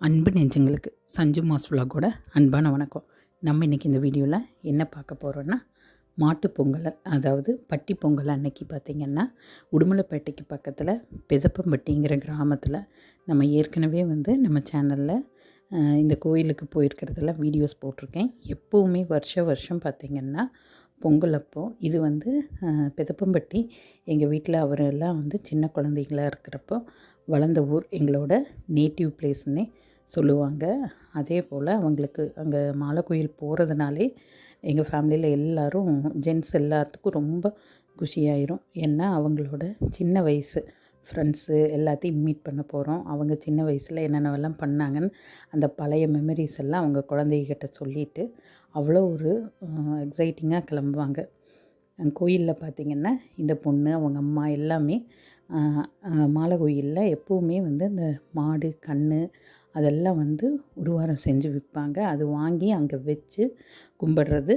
அன்பு நெஞ்சங்களுக்கு சஞ்சு மாஸ் விலாகோட அன்பான வணக்கம். நம்ம இன்றைக்கி இந்த வீடியோவில் என்ன பார்க்க போகிறோன்னா மாட்டு பொங்கல் அதாவது பட்டி பொங்கல் அன்னைக்கு பார்த்திங்கன்னா உடுமலைப்பேட்டைக்கு பக்கத்தில் பெதப்பம்பட்டிங்கிற கிராமத்தில் நம்ம ஏற்கனவே வந்து நம்ம சேனலில் இந்த கோயிலுக்கு போயிருக்கிறதெல்லாம் வீடியோஸ் போட்டிருக்கேன். எப்போவுமே வருஷ வருஷம் பார்த்திங்கன்னா பொங்கல் அப்போ இது வந்து பெதப்பம்பட்டி எங்கள் வீட்டில் அவரெல்லாம் வந்து சின்ன குழந்தைங்களா இருக்கிறப்போ வளர்ந்த ஊர் எங்களோட நேட்டிவ் பிளேஸ்னே சொல்லுவாங்க. அதே போல் அவங்களுக்கு அங்கே மாலை கோயில் போகிறதுனாலே எங்கள் ஃபேமிலியில் எல்லோரும் ஜென்ஸ் எல்லாத்துக்கும் ரொம்ப குஷியாயிரும். ஏன்னா அவங்களோட சின்ன வயசு ஃப்ரெண்ட்ஸு எல்லாத்தையும் மீட் பண்ண போகிறோம் அவங்க சின்ன வயசில் என்னென்னவெல்லாம் பண்ணாங்கன்னு அந்த பழைய மெமரிஸ் எல்லாம் அவங்க குழந்தைகிட்ட சொல்லிட்டு அவ்வளோ ஒரு எக்ஸைட்டிங்காக கிளம்புவாங்க. கோயிலில் பார்த்திங்கன்னா இந்த பொண்ணு அவங்க அம்மா எல்லாமே மாலை கோயிலில் எப்போவுமே வந்து இந்த மாடு கன்று அதெல்லாம் வந்து உருவாரம் செஞ்சு விற்பாங்க. அது வாங்கி அங்கே வச்சு கும்பிடுறது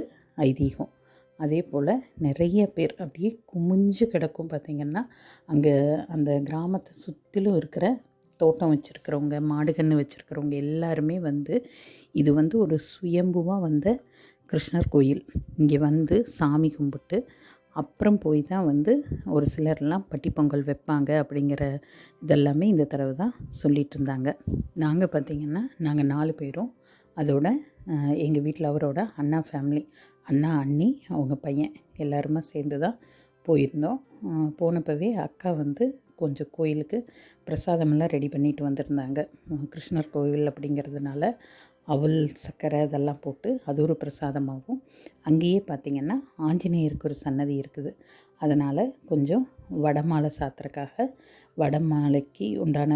ஐதீகம். அதே போல் நிறைய பேர் அப்படியே குமிஞ்சு கிடக்கும் பார்த்திங்கன்னா அங்கே அந்த கிராமத்தை சுற்றிலும் இருக்கிற தோட்டம் வச்சுருக்கிறவங்க மாடு கன்று வச்சுருக்கிறவங்க எல்லாருமே வந்து இது வந்து ஒரு சுயம்புவாக வந்த கிருஷ்ணர் கோயில். இங்கே வந்து சாமி கும்பிட்டு அப்புறம் போய் தான் வந்து ஒரு சிலர்லாம் பட்டிப்பொங்கல் வைப்பாங்க அப்படிங்கிற இதெல்லாமே இந்த தடவை தான் சொல்லிட்டு இருந்தாங்க. நாங்கள் பார்த்திங்கன்னா நாங்கள் நாலு பேரும் அதோட எங்கள் வீட்டில் அவரோட அண்ணா ஃபேமிலி அண்ணா அண்ணி அவங்க பையன் எல்லாருமே சேர்ந்து தான் போயிருந்தோம். போனப்பவே அக்கா வந்து கொஞ்சம் கோயிலுக்கு பிரசாதமெல்லாம் ரெடி பண்ணிட்டு வந்திருந்தாங்க. கிருஷ்ணர் கோவில் அப்படிங்கிறதுனால அவல் சர்க்கரை இதெல்லாம் போட்டு அது ஒரு பிரசாதமாகும். அங்கேயே பார்த்திங்கன்னா ஆஞ்சநேயருக்கு ஒரு சன்னதி இருக்குது. அதனால் கொஞ்சம் வடமாலை சாத்துறக்காக சாத்துறதுக்காக மாலைக்கு உண்டான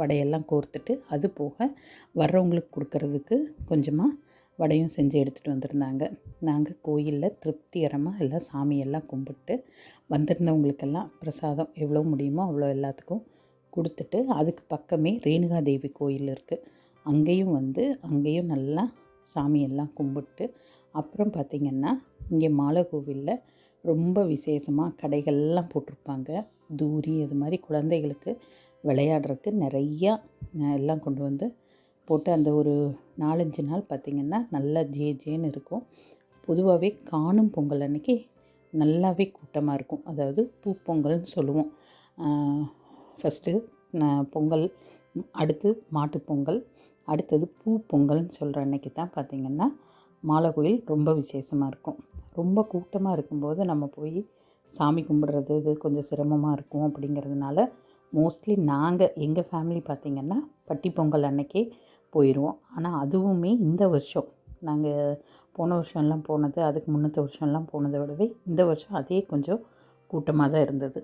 வடையெல்லாம் கோர்த்துட்டு அது போக வர்றவங்களுக்கு கொடுக்கறதுக்கு கொஞ்சமாக வடையும் செஞ்சு எடுத்துகிட்டு வந்திருந்தாங்க. நாங்கள் கோயிலில் திருப்திகரமாக எல்லாம் சாமியெல்லாம் கும்பிட்டு வந்திருந்தவங்களுக்கெல்லாம் பிரசாதம் எவ்வளோ முடியுமோ அவ்வளோ எல்லாத்துக்கும் கொடுத்துட்டு அதுக்கு பக்கமே ரேணுகா தேவி கோயில் இருக்குது அங்கேயும் வந்து அங்கேயும் நல்லா சாமியெல்லாம் கும்பிட்டு அப்புறம் பார்த்திங்கன்னா இங்கே மாலை கோவிலில் ரொம்ப விசேஷமாக கடைகள்லாம் போட்டிருப்பாங்க. தூரி அது மாதிரி குழந்தைகளுக்கு விளையாடுறதுக்கு நிறையா எல்லாம் கொண்டு வந்து போட்டு அந்த ஒரு நாலஞ்சு நாள் பார்த்திங்கன்னா நல்லா ஜே ஜேன்னு இருக்கும். பொதுவாகவே காணும் பொங்கல் அன்னைக்கு நல்லாவே கூட்டமாக இருக்கும். அதாவது பூ பொங்கல்னு சொல்லுவோம். ஃபஸ்ட்டு பொங்கல் அடுத்து மாட்டுப்பொங்கல் அடுத்தது பூ பொங்கல்னு சொல்கிற அன்னைக்கு தான் பார்த்திங்கன்னா மாலை கோயில் ரொம்ப விசேஷமாக இருக்கும். ரொம்ப கூட்டமாக இருக்கும்போது நம்ம போய் சாமி கும்பிடுறது இது கொஞ்சம் சிரமமாக இருக்கும் அப்படிங்கிறதுனால மோஸ்ட்லி நாங்கள் எங்கள் ஃபேமிலி பார்த்திங்கன்னா பட்டி பொங்கல் அன்னைக்கே போயிடுவோம் ஆனால் அதுவுமே இந்த வருஷம். நாங்கள் போன வருஷம்லாம் போனது அதுக்கு முன்னத்த வருஷம்லாம் போனதை விடவே இந்த வருஷம் அதே கொஞ்சம் கூட்டமாக தான் இருந்தது.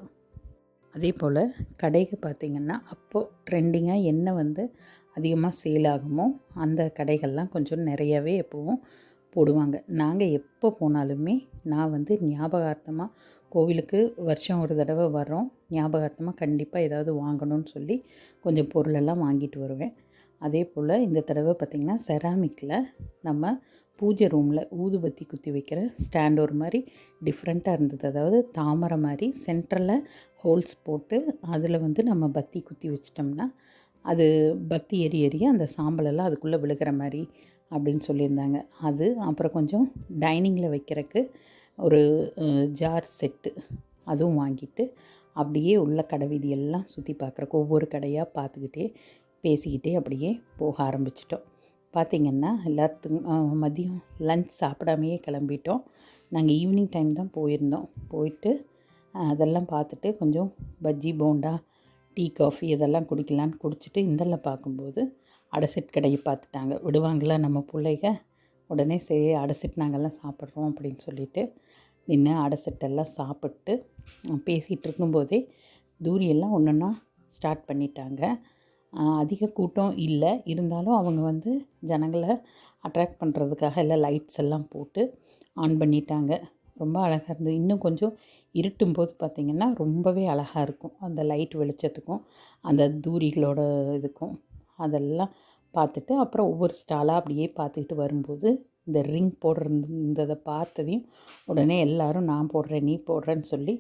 அதே போல் கடைக்கு பார்த்திங்கன்னா அப்போது ட்ரெண்டிங்காக என்ன வந்து அதிகமாக சேல் ஆகுமோ அந்த கடைகள்லாம் கொஞ்சம் நிறையவே எப்போவும் போடுவாங்க. நாங்கள் எப்போ போனாலுமே நான் வந்து ஞாபகார்த்தமாக கோவிலுக்கு வருஷம் ஒரு தடவை வரோம் ஞாபகார்த்தமாக கண்டிப்பாக ஏதாவது வாங்கணும்னு சொல்லி கொஞ்சம் பொருளெல்லாம் வாங்கிட்டு வருவேன். அதே போல் இந்த தடவை பார்த்திங்கன்னா செராமிக்கில் நம்ம பூஜை ரூமில் ஊதுபத்தி குத்தி வைக்கிற ஸ்டாண்ட் ஒரு மாதிரி டிஃப்ரெண்ட்டாக இருந்தது. அதாவது தாமரை மாதிரி சென்டரில் ஹோல்ஸ் போட்டு அதில் வந்து நம்ம பத்தி குத்தி வச்சிட்டோம்னா அது பத்தி எரி எரிய அந்த சாம்பலெல்லாம் அதுக்குள்ளே விழுகிற மாதிரி அப்படின்னு சொல்லியிருந்தாங்க. அது அப்புறம் கொஞ்சம் டைனிங்கில் வைக்கிறதுக்கு ஒரு ஜார் செட்டு அதுவும் வாங்கிட்டு அப்படியே உள்ள கடை வீதியெல்லாம் சுற்றி பார்க்குறக்கு ஒவ்வொரு கடையாக பார்த்துக்கிட்டே பேசிக்கிட்டே அப்படியே போக ஆரம்பிச்சிட்டோம். பார்த்திங்கன்னா எல்லாத்துக்கும் மதியம் லஞ்ச் சாப்பிடாமையே கிளம்பிட்டோம். நாங்கள் ஈவினிங் டைம் தான் போயிருந்தோம். போயிட்டு அதெல்லாம் பார்த்துட்டு கொஞ்சம் பஜ்ஜி போண்டா டீ காஃபி இதெல்லாம் குடிக்கலான்னு குடிச்சிட்டு இந்தல்ல பார்க்கும்போது அடைசிட் கடையை பார்த்துட்டாங்க. விடுவாங்களா நம்ம பிள்ளைக? உடனே சரி அடைசிட் நாங்கள்லாம் சாப்பிட்றோம் அப்படின்னு சொல்லிட்டு நின்று அடைசிட்டெல்லாம் சாப்பிட்டு பேசிகிட்டு இருக்கும்போதே தூரியெல்லாம் ஒன்று ஒன்றா ஸ்டார்ட் பண்ணிட்டாங்க. அதிக கூட்டம் இல்லை. இருந்தாலும் அவங்க வந்து ஜனங்களை அட்ராக்ட் பண்ணுறதுக்காக எல்லாம் லைட்ஸ் எல்லாம் போட்டு ஆன் பண்ணிட்டாங்க. ரொம்ப அழகாக இருந்தது. இன்னும் கொஞ்சம் இருட்டும் போது பார்த்திங்கன்னா ரொம்பவே அழகாக இருக்கும். அந்த லைட் வெளிச்சத்துக்கும் அந்த தூரிகளோட இதுக்கும் அதெல்லாம் பார்த்துட்டு அப்புறம் ஒவ்வொரு ஸ்டாலாக அப்படியே பார்த்துக்கிட்டு வரும்போது இந்த ரிங் போடுறதை பார்த்ததையும் உடனே எல்லோரும் நான் போடுறேன் நீ போடுறேன்னு சொல்லி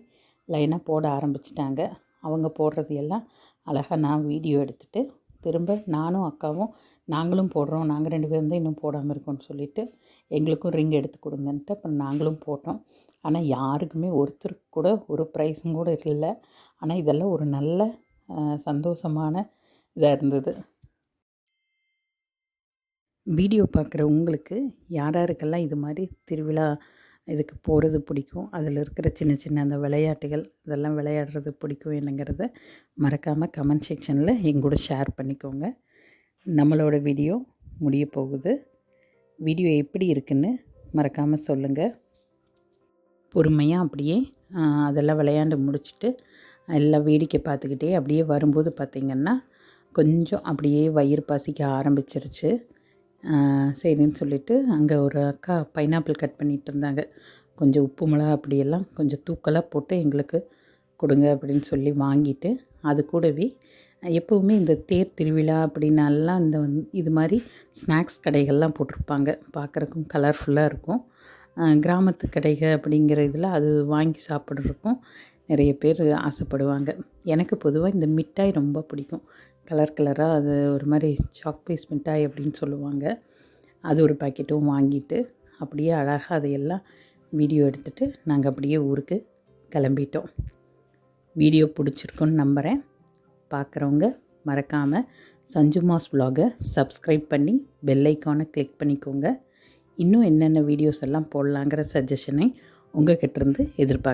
லைனாக போட ஆரம்பிச்சிட்டாங்க. அவங்க போடுறது எல்லாம் அழகாக நான் வீடியோ எடுத்துகிட்டு திரும்ப நானும் அக்காவும் நாங்களும் போடுறோம். நாங்கள் ரெண்டு பேரும் தான் இன்னும் போடாமல் இருக்கோம்னு சொல்லிட்டு எங்களுக்கும் ரிங் எடுத்து கொடுங்கன்ட்டு அப்புறம் நாங்களும் போட்டோம். ஆனால் யாருக்குமே ஒருத்தருக்கு கூட ஒரு ப்ரைஸும் கூட இல்லை. ஆனால் இதெல்லாம் ஒரு நல்ல சந்தோஷமான இதாக இருந்தது. வீடியோ பார்க்குற உங்களுக்கு யாராருக்கெல்லாம் இது மாதிரி திருவிழா இதுக்கு போகிறது பிடிக்கும். அதில் இருக்கிற சின்ன சின்ன அந்த விளையாட்டுகள் இதெல்லாம் விளையாடுறது பிடிக்கும் என்னங்கிறத மறக்காமல் கமெண்ட் செக்ஷனில் எங்கூட ஷேர் பண்ணிக்கோங்க. நம்மளோட வீடியோ முடிய போகுது. வீடியோ எப்படி இருக்குன்னு மறக்காமல் சொல்லுங்கள் பொறுமையாக அப்படியே அதெல்லாம் விளையாண்டு முடிச்சுட்டு எல்லாம் வேடிக்கை பார்த்துக்கிட்டே அப்படியே வரும்போது பார்த்திங்கன்னா கொஞ்சம் அப்படியே வயிறு பசிக்க ஆரம்பிச்சிருச்சு. சரின்னு சொல்லிட்டு அங்கே ஒரு அக்கா பைனாப்பிள் கட் பண்ணிட்டு இருந்தாங்க. கொஞ்சம் உப்பு மிளகா அப்படியெல்லாம் கொஞ்சம் தூக்கலாக போட்டு எங்களுக்கு கொடுங்க அப்படின்னு சொல்லி வாங்கிட்டு அது கூடவே எப்போவுமே இந்த தேர் திருவிழா அப்படின்னாலாம் இந்த வந் இது மாதிரி ஸ்நாக்ஸ் கடைகள்லாம் போட்டிருப்பாங்க. பார்க்குறக்கும் கலர்ஃபுல்லாக இருக்கும். கிராமத்து கடைகள் அப்படிங்கிற இதில் அது வாங்கி சாப்பிட்றதுக்கும் நிறைய பேர் ஆசைப்படுவாங்க. எனக்கு பொதுவாக இந்த மிட்டாய் ரொம்ப பிடிக்கும். கலர் கலராக அது ஒரு மாதிரி சாக் பீஸ் மிட்டாய் அப்படின்னு சொல்லுவாங்க. அது ஒரு பாக்கெட்டும் வாங்கிட்டு அப்படியே அழகாக அதையெல்லாம் வீடியோ எடுத்துகிட்டு நாங்கள் அப்படியே ஊருக்கு கிளம்பிட்டோம். வீடியோ பிடிச்சிருக்குன்னு நம்புகிறேன் பார்க்குறவங்க மறக்காமல் சஞ்சுமாஸ் vlog-அ சப்ஸ்கிரைப் பண்ணி பெல் ஐக்கானை கிளிக் பண்ணிக்கோங்க. இன்னும் என்னென்ன வீடியோஸ் எல்லாம் போடலாங்கிற சஜஷனை உங்கள் கிட்டேருந்து எதிர்பார்க்குறேன்.